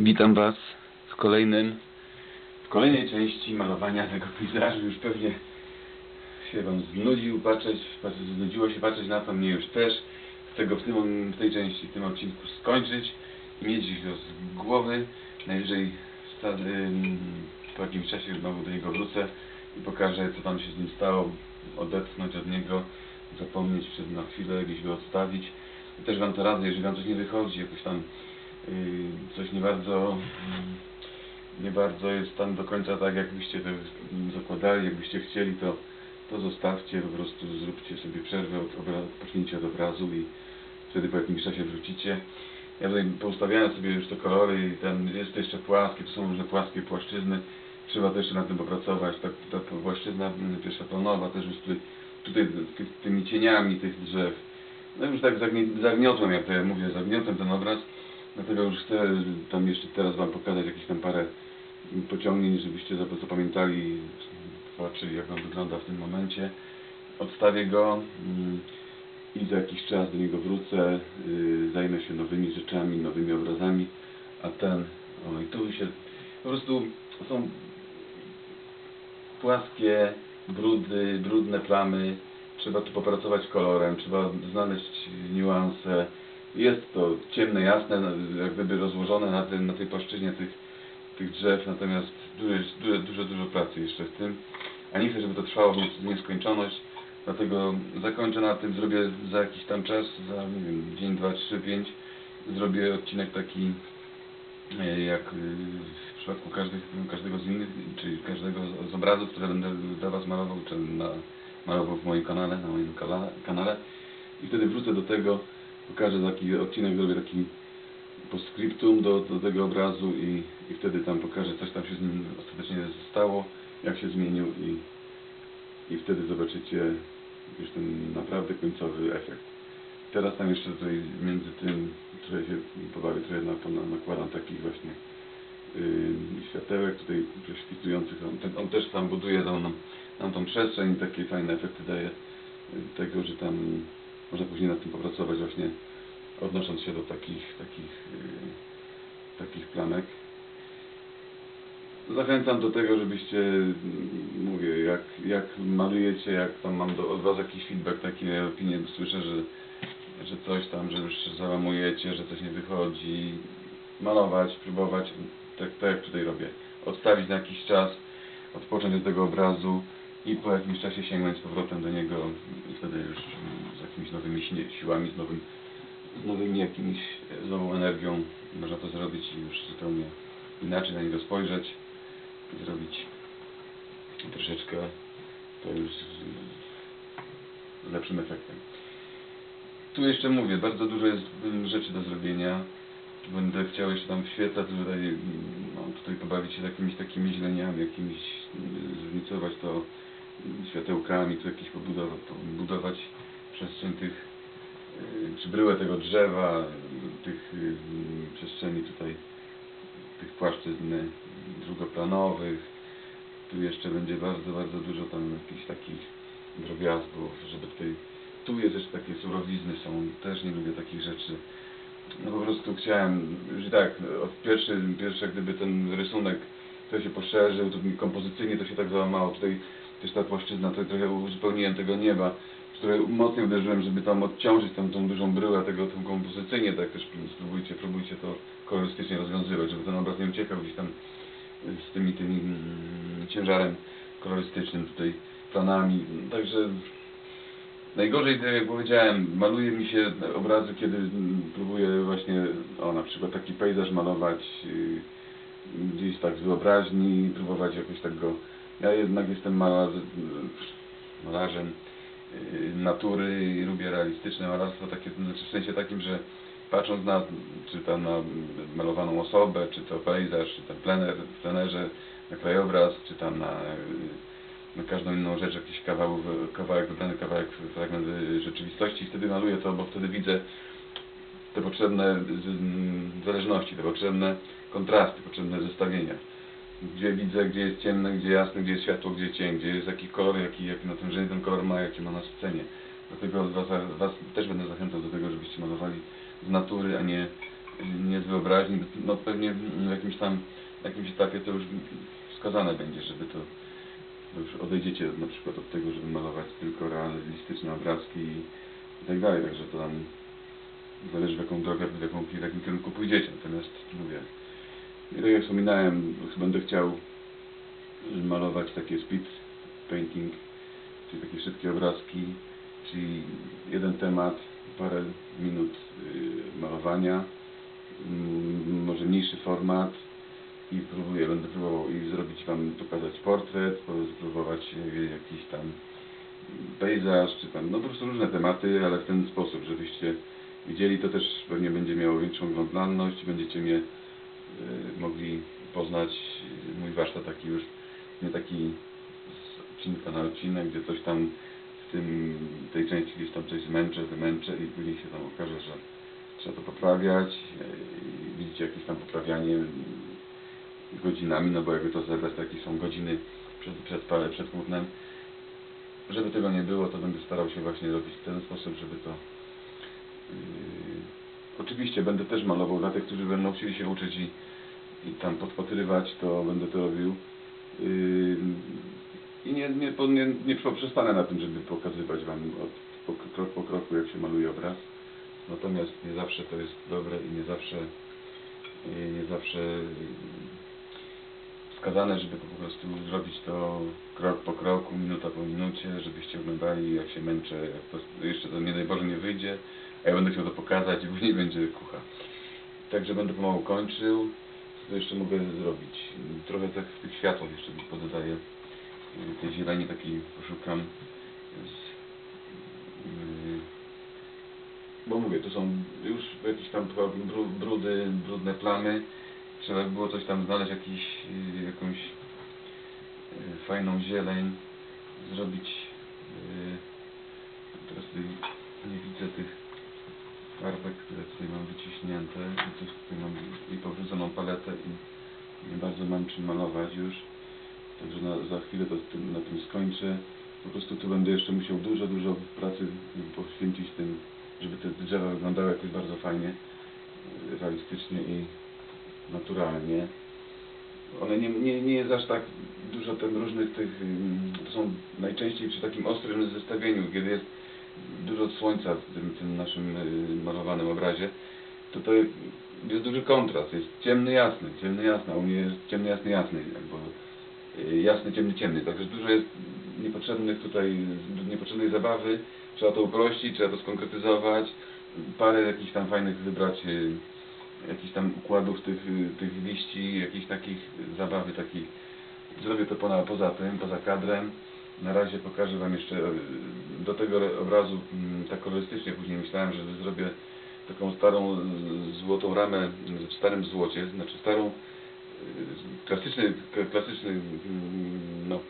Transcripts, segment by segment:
Witam Was w kolejnym, w kolejnej części malowania tego pejzażu. Już pewnie się Wam znudził patrzeć, patrzeć, znudziło się patrzeć na to, mnie już też. Chcę go w, tym, w tej części, w tym odcinku skończyć mieć go z głowy. Najwyżej sta- ym, po jakimś czasie znowu do niego wrócę i pokażę, co tam się z nim stało, odetchnąć od niego, zapomnieć przez na chwilę, gdzieś go odstawić. I też Wam to radzę, jeżeli Wam coś nie wychodzi, jakoś tam coś nie bardzo yy, nie bardzo jest tam do końca tak, jakbyście to mm, zakładali, jakbyście chcieli, to, to zostawcie, po prostu zróbcie sobie przerwę odpocznijcie od obrazu i wtedy po jakimś czasie wrócicie. Ja tutaj poustawiałem sobie już te kolory i ten, jest to jeszcze płaskie, to są różne płaskie płaszczyzny. Trzeba też nad tym popracować. Ta, ta płaszczyzna mm, pierwsza tonowa też już tutaj, tutaj ty- tymi cieniami tych drzew. No już tak zagniotłem, jak to ja mówię, zagniotłem ten obraz. Dlatego już chcę tam jeszcze teraz Wam pokazać jakieś tam parę pociągnięć, żebyście zap- zapamiętali, zobaczyli jak on wygląda w tym momencie. Odstawię go mm, i za jakiś czas do niego wrócę, yy, zajmę się nowymi rzeczami, nowymi obrazami, a ten, o i tu się, po prostu są płaskie brudy, brudne plamy, trzeba tu popracować kolorem, trzeba znaleźć niuanse. Jest to ciemne, jasne, no, jak gdyby rozłożone na, tym, na tej płaszczyźnie tych, tych drzew, natomiast dużo, dużo, dużo, pracy jeszcze w tym, a nie chcę, żeby to trwało w nie- w nieskończoność, dlatego zakończę na tym, zrobię za jakiś tam czas, za nie wiem, dzień, dwa, trzy, pięć, zrobię odcinek taki e, jak y, w przypadku każdych, każdego z innych, czyli każdego z obrazów, które będę dla Was malował, czy na, malował w moim kanale, na moim kanale, kanale. I wtedy wrócę do tego, pokażę taki odcinek, zrobię taki postscriptum do, do tego obrazu i, i wtedy tam pokażę, coś tam się z nim ostatecznie stało, jak się zmienił i, i wtedy zobaczycie już ten naprawdę końcowy efekt. Teraz tam jeszcze tutaj między tym trochę się pobawię, trochę na na- nakładam takich właśnie yy, światełek tutaj prześwitujących. On, ten, on też tam buduje tą, nam, nam tą przestrzeń i takie fajne efekty daje tego, że tam można później nad tym popracować właśnie odnosząc się do takich takich yy, takich planek. Zachęcam do tego, żebyście, mówię, jak, jak malujecie, jak tam mam do, od Was jakiś feedback, takie opinie słyszę, że, że coś tam, że już załamujecie, że coś nie wychodzi, malować, próbować, tak, tak jak tutaj robię, odstawić na jakiś czas, odpocząć od tego obrazu i po jakimś czasie sięgnąć z powrotem do niego i wtedy już z jakimiś nowymi siłami, z, nowym, z nowymi jakimiś, z nową energią można to zrobić i już zupełnie inaczej na niego spojrzeć i zrobić troszeczkę to już z lepszym efektem. Tu jeszcze mówię, bardzo dużo jest mm, rzeczy do zrobienia. Będę chciał jeszcze tam w świetle tutaj, mm, no, tutaj pobawić się jakimiś takimi źleniami, jakimiś mm, zróżnicować to światełkami, tu jakieś budować przestrzeń tych, y, czy bryłę tego drzewa, tych y, przestrzeni tutaj, tych płaszczyzn drugoplanowych. Tu jeszcze będzie bardzo, bardzo dużo tam jakichś takich drobiazgów, żeby tutaj... Tu jest jeszcze takie surowizny są, też nie lubię takich rzeczy. No po prostu chciałem, że tak, od pierwszy, gdyby ten rysunek to się poszerzył, to kompozycyjnie to się tak załamało. Tutaj też ta płaszczyzna, to trochę uzupełniłem tego nieba, które mocniej uderzyłem, żeby tam odciążyć tam tą dużą bryłę tego, tą kompozycyjnie, tak też spróbujcie, próbujcie to kolorystycznie rozwiązywać, żeby ten obraz nie uciekał gdzieś tam z tymi, tymi mm, ciężarem kolorystycznym tutaj, planami. Także najgorzej, tak jak powiedziałem, maluje mi się obrazy, kiedy mm, próbuję właśnie, o na przykład taki pejzaż malować yy, gdzieś tak z wyobraźni, próbować jakoś tak go, ja jednak jestem malarz, malarzem yy, natury i lubię realistyczne malarstwo, takie, znaczy w sensie takim, że patrząc na, czy tam na malowaną osobę, czy to pejzaż, czy ten plener, w plenerze, na krajobraz, czy tam na, na każdą inną rzecz, jakiś kawał, kawałek, wybrany kawałek, fragment rzeczywistości, wtedy maluję to, bo wtedy widzę te potrzebne zależności, te potrzebne kontrasty, potrzebne zestawienia. Gdzie widzę, gdzie jest ciemne, gdzie jasne, gdzie jest światło, gdzie cień, gdzie jest jaki kolor, jaki, jaki natężenie ten kolor ma, jakie ma na scenie. Dlatego was, was też będę zachęcał do tego, żebyście malowali z natury, a nie nie z wyobraźni, no pewnie w jakimś tam, jakimś etapie to już wskazane będzie, żeby to, już odejdziecie na przykład od tego, żeby malować tylko realistyczne obrazki i tak dalej, także to tam zależy w jaką drogę, w, jaką, w jakim kierunku pójdziecie, natomiast mówię, i tak jak wspominałem, będę chciał malować takie speed painting, czyli takie szybkie obrazki, czyli jeden temat, parę minut y, malowania, mm, może mniejszy format i próbuję, będę próbował i zrobić Wam, pokazać portret, spróbować y, jakiś tam pejzaż, czy tam, no po prostu różne tematy, ale w ten sposób, żebyście widzieli, to też pewnie będzie miało większą oglądalność, będziecie mnie mogli poznać, y, mój warsztat taki już, nie taki z odcinka na odcinek, gdzie coś tam w tym, tej części gdzieś tam coś zmęczę, wymęczę i później się tam okaże, że trzeba to poprawiać y, widzicie jakieś tam poprawianie y, godzinami, no bo jakby to zebrać, to są godziny przed, przed, parę, przed płótnem. Żeby tego nie było, to będę starał się właśnie robić w ten sposób, żeby to Yy, Oczywiście będę też malował dla tych, którzy będą chcieli się uczyć i, i tam podpatrywać, to będę to robił. Yy, I nie, nie, nie, nie przestanę na tym, żeby pokazywać Wam od, po, krok po kroku, jak się maluje obraz. Natomiast nie zawsze to jest dobre i nie zawsze, yy, nie zawsze yy, wskazane, żeby po prostu zrobić to krok po kroku, minuta po minucie, żebyście oglądali jak się męczę, jak to jeszcze to nie daj Boże nie wyjdzie, ja będę chciał to pokazać i później będzie kucha. Także będę pomału kończył. Co jeszcze mogę zrobić? Trochę tak tych światłach jeszcze pododaję. Tej zieleni takiej poszukam. Yy, bo mówię, to są już jakieś tam brudy, brudne plamy. Trzeba by było coś tam znaleźć, jakiś, yy, jakąś yy, fajną zieleń, zrobić. Teraz nie widzę tych farbek, które tutaj mam wyciśnięte i coś tutaj mam i powrzuconą paletę i nie bardzo mam czym malować już. Także na, za chwilę to tym, na tym skończę. Po prostu tu będę jeszcze musiał dużo, dużo pracy poświęcić tym, żeby te drzewa wyglądały jakoś bardzo fajnie, realistycznie i naturalnie. One nie, nie, nie jest aż tak dużo ten różnych tych, ym, to są najczęściej przy takim ostrym zestawieniu, kiedy jest dużo słońca w tym, tym naszym y, malowanym obrazie, to to jest duży kontrast, jest ciemny, jasny, ciemny, jasny, a u mnie jest ciemny, jasny, jasny, albo y, jasny, ciemny, ciemny, także dużo jest niepotrzebnych tutaj, niepotrzebnej zabawy, trzeba to uprościć, trzeba to skonkretyzować, parę jakichś tam fajnych wybrać, y, jakichś tam układów tych, tych liści, jakichś takich zabawy, takich, zrobię to poza tym, poza kadrem, na razie pokażę Wam jeszcze e, do tego obrazu mm, tak kolorystycznie. Później myślałem, że zrobię taką starą złotą ramę w starym złocie, znaczy starą e, klasyczny, klasyczny mm, no,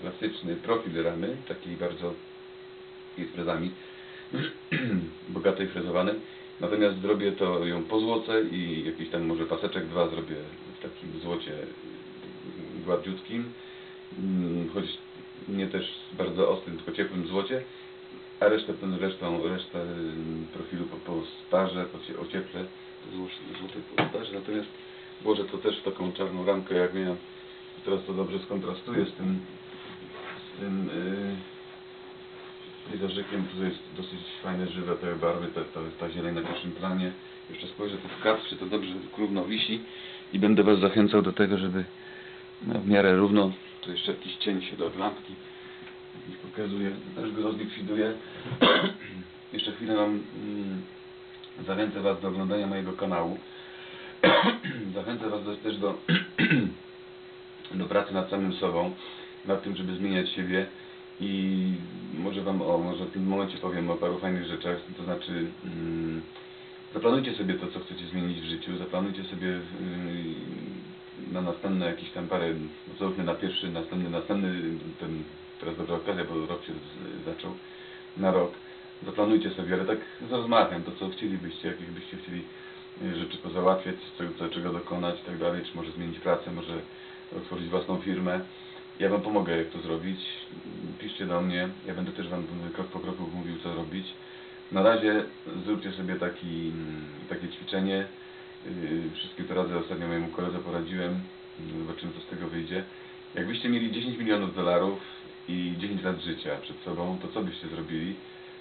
klasyczny profil ramy, taki bardzo jest frezami bogatej frezowanej. Natomiast zrobię to ją po złoce i jakiś tam może paseczek dwa zrobię w takim złocie gładziutkim, Mm, choć nie też bardzo ostrym, tylko ciepłym złocie, a resztę, resztą, resztę ym, profilu po, po sparze, po cie- ocieple, to zło- złote po sparze, natomiast włożę to też w taką czarną ramkę, jak miałem, teraz to dobrze skontrastuje z tym, z tym yy, pejzażykiem, tu jest dosyć fajne, żywe te barwy, to jest ta zieleń na pierwszym planie, jeszcze spojrzę tu w kadr, czy to dobrze równo wisi i będę Was zachęcał do tego, żeby no, w miarę równo, tu jeszcze jakiś cień się do lampki pokazuje, też go rozlikwiduję. jeszcze chwilę mam, mm, zachęcę Was do oglądania mojego kanału. zachęcę Was też do, do pracy nad samym sobą, nad tym, żeby zmieniać siebie i może Wam, o, może w tym momencie powiem o paru fajnych rzeczach, to znaczy mm, zaplanujcie sobie to, co chcecie zmienić w życiu, zaplanujcie sobie yy, na następne jakieś tam parę, na pierwszy, następny, następny, ten, teraz dobra okazja, bo rok się z, zaczął, na rok, zaplanujcie sobie, ale tak z rozmachem, to co chcielibyście, jakich byście chcieli y, rzeczy pozałatwiać, co, co, czego dokonać i tak dalej, czy może zmienić pracę, może otworzyć własną firmę. Ja Wam pomogę, jak to zrobić. Piszcie do mnie, ja będę też Wam krok po kroku mówił, co robić. Na razie zróbcie sobie taki, takie ćwiczenie, Wszystkie te rady ostatnio mojemu koledze poradziłem. Zobaczymy, co z tego wyjdzie. Jakbyście mieli 10 milionów dolarów i 10 lat życia przed sobą, to co byście zrobili?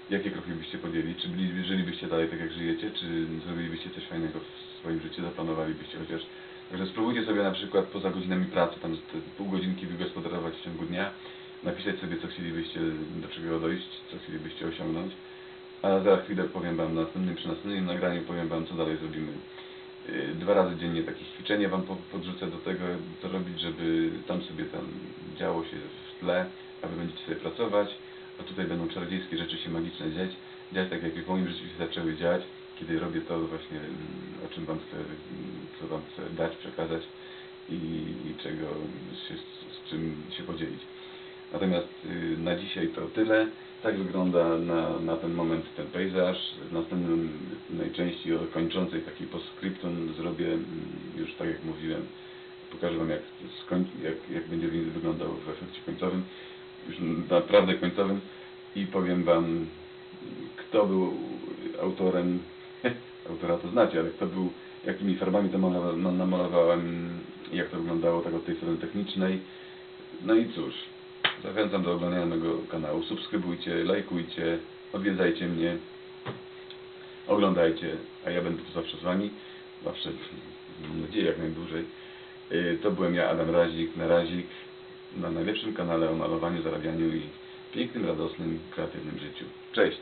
Jakie kroki byście podjęli? Czy żylibyście dalej tak, jak żyjecie? Czy zrobilibyście coś fajnego w swoim życiu? Zaplanowalibyście chociaż? Także spróbujcie sobie na przykład poza godzinami pracy, tam pół godzinki wygospodarować w ciągu dnia, napisać sobie, co chcielibyście, do czego dojść, co chcielibyście osiągnąć. A za chwilę powiem Wam, na następnym, przy następnym nagraniu powiem Wam, co dalej zrobimy. Yy, Dwa razy dziennie takie ćwiczenie Wam po- podrzucę do tego, co robić, żeby tam sobie tam działo się w tle, a Wy będziecie sobie pracować, a tutaj będą czarodziejskie rzeczy się magiczne dziać, dziać tak jak w moim życiu się zaczęły dziać, kiedy robię to właśnie, mm, o czym Wam chcę, mm, co Wam chcę dać, przekazać i, i czego się, z, z czym się podzielić. Natomiast y, na dzisiaj to tyle. Tak wygląda na, na ten moment ten pejzaż. W następnym najczęściej kończącej takiej postscriptum zrobię mm, już tak jak mówiłem. Pokażę Wam jak, jak, jak będzie wyglądał w efekcie końcowym. Już naprawdę końcowym. I powiem Wam kto był autorem, autora to znacie, ale kto był, jakimi farbami to malowa- na- namalowałem, jak to wyglądało tak od tej strony technicznej. No i cóż, zachęcam do oglądania mojego kanału. Subskrybujcie, lajkujcie, odwiedzajcie mnie, oglądajcie, a ja będę tu zawsze z Wami. Zawsze, mam nadzieję, jak najdłużej. Yy, To byłem ja, Adam Razik, na Razik, na najlepszym kanale o malowaniu, zarabianiu i pięknym, radosnym, kreatywnym życiu. Cześć!